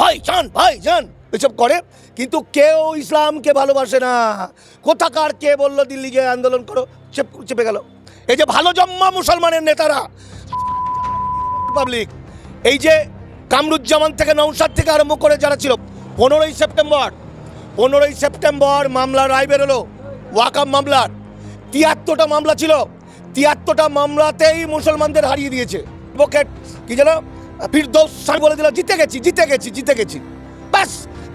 ভাই যান ভাই যান এসব করে, কিন্তু কেউ ইসলামকে ভালোবাসে না। কোথাকার কে বলল দিল্লি গিয়ে আন্দোলন করো? চেপ, চেপে গেল। এই যে ভালো জম্মা মুসলমানের নেতারা পাবলিক এই যে কামরুজ্জামান থেকে নৌসাদ থেকে আরম্ভ করে যারা ছিল, পনেরোই সেপ্টেম্বর পনেরোই সেপ্টেম্বর মামলা রায় বেরোলো ওয়াকাম মামলার। তিয়াত্তরটা মামলা ছিল, তিয়াত্তরটা মামলাতেই মুসলমানদের হারিয়ে দিয়েছে। অ্যাডভোকেট কি যেন? ফিরদৌস স্বামী বলে দিল, জিতে গেছি জিতে গেছি জিতে গেছি। ব্যাস,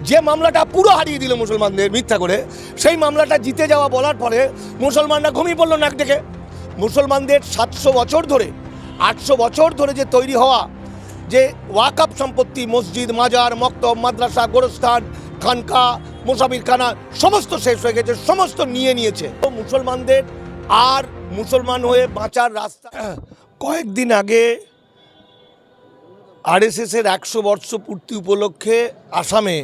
যে মামলাটা পুরো হারিয়ে দিল মুসলমানদের মিথ্যা করে, সেই মামলাটা জিতে যাওয়া বলার পরে মুসলমানরা ঘুমিয়ে পড়ল নাক ডেকে। মুসলমানদের সাতশো বছর ধরে, আটশো বছর ধরে যে তৈরি হওয়া, যে ওয়াকাপ সম্পত্তি, মসজিদ, মাজার, মক্তব, মাদ্রাসা, গোরস্থান, খানকা মুসাফির খানা, সমস্ত শেষ হয়ে গেছে, সমস্ত নিয়ে নিয়েছে। তো মুসলমানদের আর মুসলমান হয়ে বাঁচার রাস্তা, কয়েকদিন আগে আরএসএসের একশো বর্ষ পূর্তি উপলক্ষে আসামে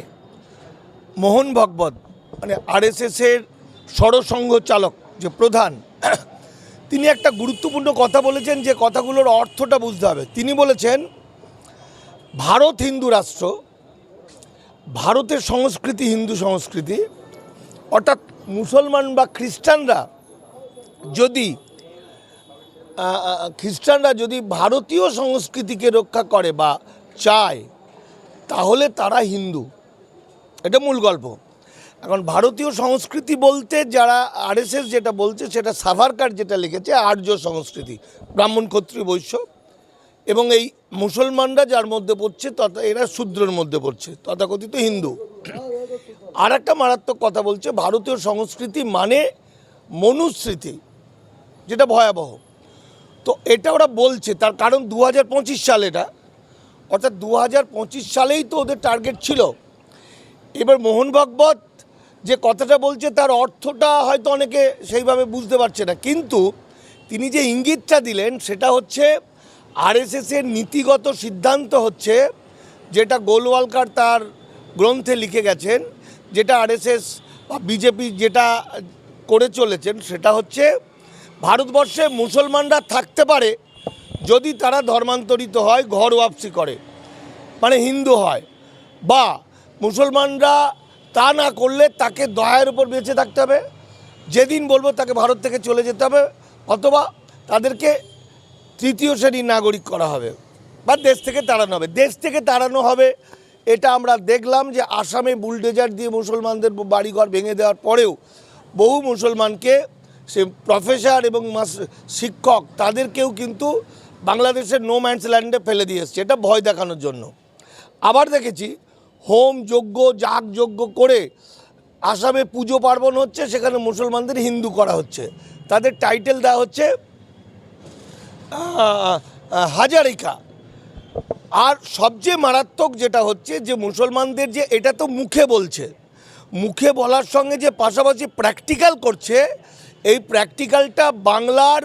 মোহন ভগবত মানে আরএসএসের সরসংঘ চালক যে প্রধান, তিনি একটা গুরুত্বপূর্ণ কথা বলেছেন যে কথাগুলোর অর্থটা বুঝতে হবে। তিনি বলেছেন, ভারত হিন্দু রাষ্ট্র, ভারতের সংস্কৃতি হিন্দু সংস্কৃতি, অর্থাৎ মুসলমান বা খ্রিস্টানরা যদি খ্রিস্টানরা যদি ভারতীয় সংস্কৃতিকে রক্ষা করে বা চায়, তাহলে তারা হিন্দু। এটা মূল গল্প। এখন ভারতীয় সংস্কৃতি বলতে যারা আরএসএস যেটা বলছে, সেটা সাভারকার যেটা লিখেছে, আর্য সংস্কৃতি, ব্রাহ্মণ ক্ষত্রিয় বৈশ্য। এবং এই মুসলমানরা যার মধ্যে পড়ছে, তথা এরা শূদ্রের মধ্যে পড়ছে, তথাকথিত হিন্দু। আর একটা মারাত্মক কথা বলছে, ভারতীয় সংস্কৃতি মানে মনুস্মৃতি, যেটা ভয়াবহ। তো এটা ওরা বলছে, তার কারণ দু হাজার পঁচিশ সাল এটা অর্থাৎ দু হাজার পঁচিশ সালেই তো ওদের টার্গেট ছিল। এবার মোহন ভগবত যে কথাটা বলছে, তার অর্থটা হয়তো অনেকে সেইভাবে বুঝতে পারছে না, কিন্তু তিনি যে ইঙ্গিতটা দিলেন, সেটা হচ্ছে আরএসএসের নীতিগত সিদ্ধান্ত হচ্ছে, যেটা গোলওয়ালকার তার গ্রন্থে লিখে গেছেন, যেটা আরএসএস বা বিজেপি যেটা করে চলেছেন, সেটা হচ্ছে ভারতবর্ষে মুসলমানরা থাকতে পারে যদি তারা ধর্মান্তরিত হয়, ঘর ওয়াপসি করে মানে হিন্দু হয়। বা মুসলমানরা তা না করলে তাকে দয়ার উপর বেঁচে থাকতে হবে। যেদিন বলব তাকে ভারত থেকে চলে যেতে হবে, অথবা তাদেরকে তৃতীয় শ্রেণির নাগরিক করা হবে, বা দেশ থেকে তাড়ানো হবে। দেশ থেকে তাড়ানো হবে, এটা আমরা দেখলাম যে আসামে বুলডেজার দিয়ে মুসলমানদের বাড়িঘর ভেঙে দেওয়ার পরেও বহু মুসলমানকে সে প্রফেসর এবং শিক্ষক, তাদেরকেও কিন্তু বাংলাদেশের নো ম্যান্স ল্যান্ডে ফেলে দিয়ে এসছে। এটা ভয় দেখানোর জন্য। আবার দেখেছি, হোম যজ্ঞ, যাগ যজ্ঞ করে আসামে পুজো পার্বণ হচ্ছে, সেখানে মুসলমানদের হিন্দু করা হচ্ছে। তাদের টাইটেল দেওয়া হচ্ছে হাজারিকা। আর সবচেয়ে মারাত্মক যেটা হচ্ছে যে, মুসলমানদের যে, এটা তো মুখে বলছে। মুখে বলার সঙ্গে যে, পাশাপাশি প্র্যাকটিক্যাল করছে এই প্র্যাকটিক্যালটা বাংলার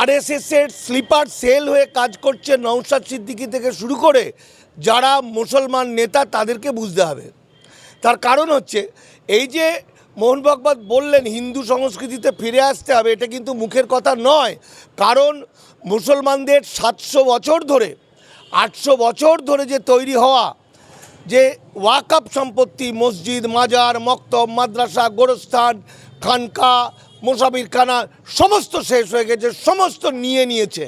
আরএসএসের স্লিপার সেল হয়ে কাজ করছে নৌসাদ সিদ্দিকি থেকে শুরু করে যারা মুসলমান নেতা তাদেরকে বুঝতে হবে। তার কারণ হচ্ছে, এই যে মোহন ভগবত বললেন হিন্দু সংস্কৃতিতে ফিরে আসতে হবে, এটা কিন্তু মুখের কথা নয়। কারণ মুসলমানদের সাতশো বছর ধরে, আটশো বছর ধরে যে তৈরি হওয়া, যে ওয়াকাপ সম্পত্তি, মসজিদ, মাজার, মক্তব, মাদ্রাসা, গোরস্থান খানকা মুসাফির খানা, সমস্ত শেষ হয়ে গেছে, সমস্ত নিয়ে নিয়েছে।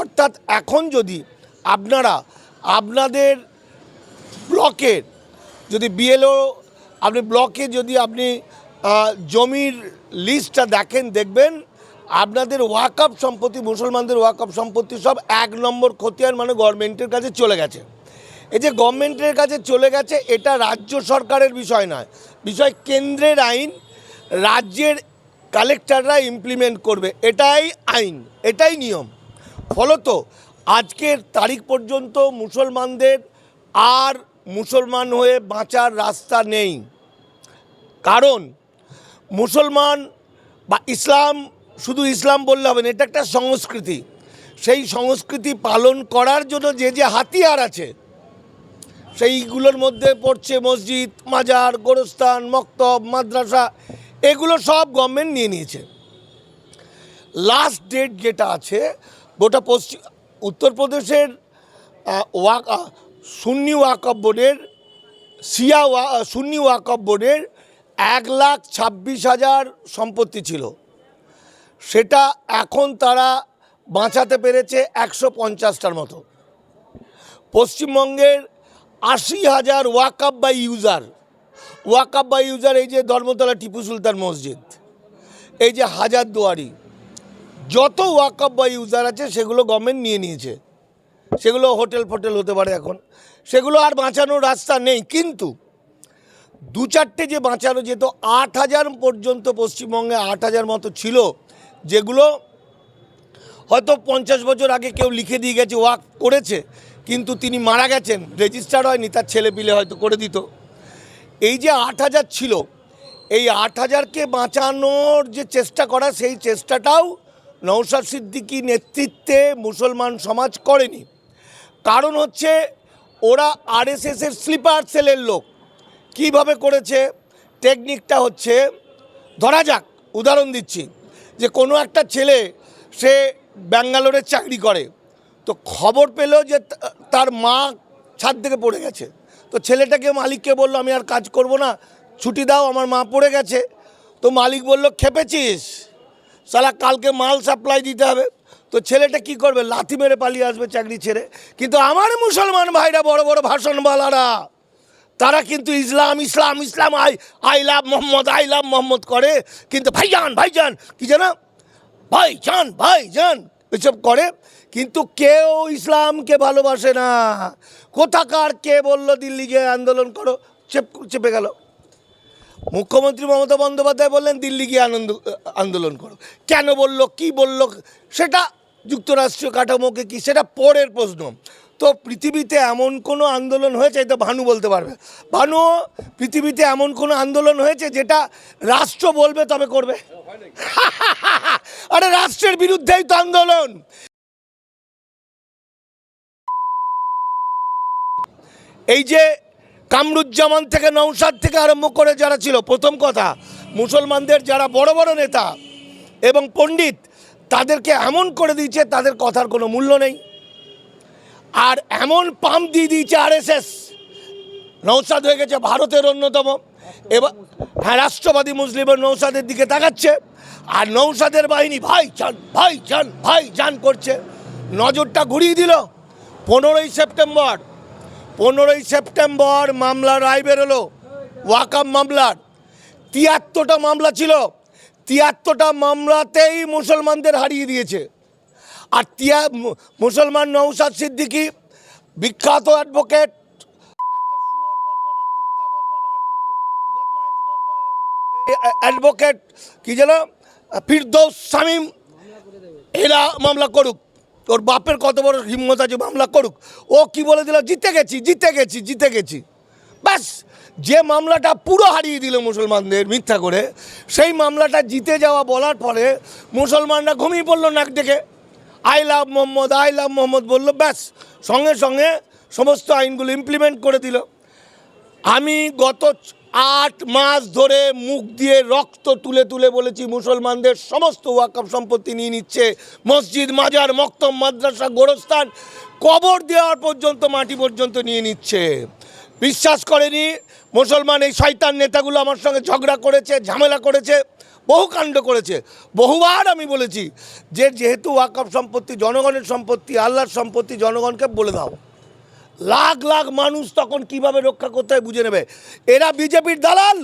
অর্থাৎ এখন যদি আপনারা, আপনাদের ব্লকের যদি বিএলও আপনি ব্লকে যদি আপনি জমির লিস্টটা দেখেন, দেখবেন, আপনাদের ওয়াকআপ সম্পত্তি, মুসলমানদের ওয়াকআপ সম্পত্তি সব এক নম্বর খতিয়ান মানে গভর্নমেন্টের কাছে চলে গেছে। এই যে গভর্নমেন্টের কাছে চলে গেছে, এটা রাজ্য সরকারের বিষয় নয়। বিষয় কেন্দ্রের আইন রাজ্যের কালেক্টররা ইমপ্লিমেন্ট করবে। এটাই আইন, এটাই নিয়ম। ফলত আজকের তারিখ পর্যন্ত মুসলমানদের আর মুসলমান হয়ে বাঁচার রাস্তা নেই। কারণ মুসলমান বা ইসলাম, শুধু ইসলাম বললে হবে না, এটা একটা সংস্কৃতি। সেই সংস্কৃতি পালন করার জন্য যে যে হাতিয়ার আছে, সেইগুলোর মধ্যে পড়ছে মসজিদ, মাজার, গোরস্থান, মক্তব, মাদ্রাসা এগুলো সব গভর্নমেন্ট নিয়ে নিয়েছে। লাস্ট ডেট যেটা আছে, গোটা পশ্চিম, উত্তরপ্রদেশের ওয়াক সুন্নি ওয়াকফ বোর্ডের সিয়া ওয়া সুন্নি ওয়াকফ বোর্ডের এক লাখ ছাব্বিশ হাজার সম্পত্তি ছিল। সেটা এখন তারা বাঁচাতে পেরেছে একশো পঞ্চাশটার মতো। পশ্চিমবঙ্গের আশি হাজার wake up by user wake up by user, এই যে ধর্মতলা টিপু সুলতান মসজিদ, এই যে হাজার দুয়ারি, যত ওয়াকআপ বাই ইউজার আছে, সেগুলো গভর্নমেন্ট নিয়ে নিয়েছে। সেগুলো হোটেল ফোটেল হতে পারে এখন। সেগুলো আর বাঁচানোর রাস্তা নেই, কিন্তু দু চারটে যে বাঁচানো যেত আট হাজার পর্যন্ত পশ্চিমবঙ্গে আট হাজার মতো ছিল, যেগুলো হয়তো পঞ্চাশ বছর আগে কেউ লিখে দিয়ে গেছে, ওয়াক করেছে, কিন্তু তিনি মারা গেছেন, রেজিস্টার হয়নি, তার ছেলে পিলে হয়তো করে দিত। এই যে আট হাজার ছিল, এই আট হাজারকে বাঁচানোর যে চেষ্টা করা, সেই চেষ্টাটাও নৌসাদ সিদ্দিকী নেতৃত্বে মুসলমান সমাজ করেনি। কারণ হচ্ছে, ওরা আরএসএসের স্লিপার সেলের লোক। কীভাবে করেছে? টেকনিকটা হচ্ছে, ধরা যাক, উদাহরণ দিচ্ছি, যে কোনো একটা ছেলে, সে ব্যাঙ্গালোরে চাকরি করে। তো খবর পেল যে তার মা ছাদ থেকে পড়ে গেছে। তো ছেলেটাকে মালিককে বলল, আমি আর কাজ করব না, ছুটি দাও, আমার মা পড়ে গেছে। তো মালিক বলল, খেপেছিস? সালা কালকে মাল সাপ্লাই দিতে হবে। তো ছেলেটা কি করবে, লাথি মেরে পালিয়ে আসবে চাকরি ছেড়ে। কিন্তু আমার মুসলমান ভাইরা, বড় বড় ভাষণবালারা তারা কিন্তু Islam Islam Islam, I I love Mohammad, I love Mohammad করে। কিন্তু ভাইজান ভাইজান, কি জানা ভাই যান? ভাই যান এসব করে, কিন্তু কেউ ইসলামকে ভালোবাসে না। কোথাকার কে বলল, দিল্লি গিয়ে আন্দোলন করো, চেপ, চেপে গেল। মুখ্যমন্ত্রী মমতা বন্দ্যোপাধ্যায় বললেন, দিল্লি গিয়ে আনন্দ, আন্দোলন করো। কেন বলল, কি বলল, সেটা যুক্তরাষ্ট্রীয় কাঠামোকে কি, সেটা পরের প্রশ্ন। তো পৃথিবীতে এমন কোনো আন্দোলন হয়েছে, এটা ভানু বলতে পারবে। ভানু, পৃথিবীতে এমন কোনো আন্দোলন হয়েছে যেটা রাষ্ট্র বলবে তবে করবে? আরে রাষ্ট্রের বিরুদ্ধেই তো আন্দোলন। এই যে কামরুজ্জামান থেকে নৌসাদ থেকে আরম্ভ করে যারা ছিল, প্রথম কথা, মুসলমানদের যারা বড় বড় নেতা এবং পণ্ডিত, তাদেরকে এমন করে দিয়েছে, তাদের কথার কোনো মূল্য নেই। আর এমন পাম্প দিয়ে দিয়েছে আরএসএস। নৌসাদ হয়ে গেছে ভারতের অন্যতম। এবার হ্যাঁ রাষ্ট্রবাদী মুসলিমের নৌসাদের দিকে তাকাচ্ছে। আর নৌসাদের বাহিনী ভাই চান ভাই চান ভাই চান করছে। নজরটা ঘুরিয়ে দিল। পনেরোই সেপ্টেম্বর পনেরোই সেপ্টেম্বর মামলা রায় বেরোলো। ওয়াকাম মামলার। তিয়াত্তরটা মামলা ছিল। তিয়াত্তরটা মামলাতেই মুসলমানদের হারিয়ে দিয়েছে। আর তিয়া মুসলমান নৌসাদ সিদ্দিকি, বিখ্যাত অ্যাডভোকেট অ্যাডভোকেট কি যেন, ফিরদৌস শামীম, এরা মামলা করুক। ওর বাপের কত বড় হিম্মত আছে, মামলা করুক। ও কি বলে দিল? জিতে গেছি জিতে গেছি জিতে গেছি। ব্যাস, যে মামলাটা পুরো হারিয়ে দিল মুসলমানদের মিথ্যা করে, সেই মামলাটা জিতে যাওয়া বলার পরে মুসলমানরা ঘুমিয়ে পড়ল নাক ডেকে। I love Mohammad I love Mohammad বলল, ব্যাস, সঙ্গে সঙ্গে সমস্ত আইনগুলো ইমপ্লিমেন্ট করে দিল। আমি গত আট মাস ধরে মুখ দিয়ে রক্ত তুলে তুলে বলেছি, মুসলমানদের সমস্ত ওয়াকফ সম্পত্তি নিয়ে নিচ্ছে, মসজিদ, মাজার মক্তম মাদ্রাসা, গোরস্থান, কবর দেওয়ার পর্যন্ত, মাটি পর্যন্ত নিয়ে নিচ্ছে। বিশ্বাস করেনি, মুসলমান এই শয়তান নেতাগুলো আমার সঙ্গে ঝগড়া করেছে, ঝামেলা করেছে। বহু কাণ্ড করেছে। বহুবার আমি বলেছি যে যেহেতু ওয়াকফ সম্পত্তি, জনগণের সম্পত্তি, আল্লাহর সম্পত্তি, জনগণকে বলে দাও। লাখ লাখ মানুষ তখন কীভাবে রক্ষা করতে হয় বুঝে নেবে? এরা বিজেপির দালাল।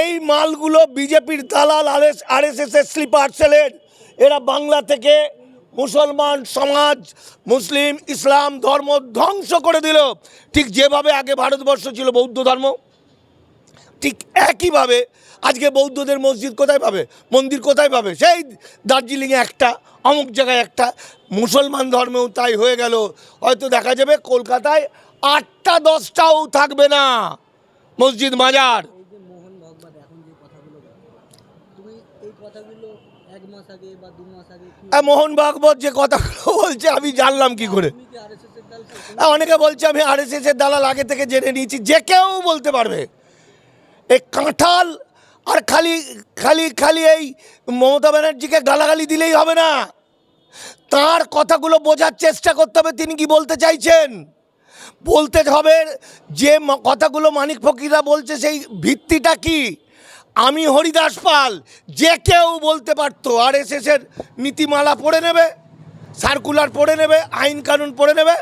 এই মালগুলো বিজেপির দালাল আর এস আর এস এসের স্লিপার সেলের। এরা বাংলা থেকে মুসলমান সমাজ, মুসলিম, ইসলাম ধর্ম ধ্বংস করে দিল। ঠিক যেভাবে আগে ভারতবর্ষ ছিল বৌদ্ধ ধর্ম ঠিক একইভাবে আজকে বৌদ্ধদের মসজিদ কোথায় পাবে? মন্দির কোথায় পাবে? সেই দার্জিলিংয়ে একটা অমুক জায়গায় একটা। মুসলমান ধর্মেও তাই হয়ে গেল। হয়তো দেখা যাবে কলকাতায় আটটা দশটাও থাকবে না মসজিদ মাজার। মোহন ভগবত যে কথাগুলো বলছে আমি জানলাম কি করে? অনেকে বলছে আমি আর এস এর দালাল আগে থেকে জেনে নিয়েছি যে কেউ বলতে পারবে। এই কাঁঠাল আর খালি খালি খালি এই মমতা ব্যানার্জিকে গালাগালি দিলেই হবে না। তার কথাগুলো বোঝার চেষ্টা করতে হবে, তিনি কি বলতে চাইছেন? বলতে হবে যে কথাগুলো মানিক ফকিরা বলছে সেই ভিত্তিটা কি? আমি হরিদাস পাল, যে কেউ বলতে পারতো আর এস এর নীতিমালা পড়ে নেবে, সার্কুলার পড়ে নেবে আইন কানুন পড়ে নেবে।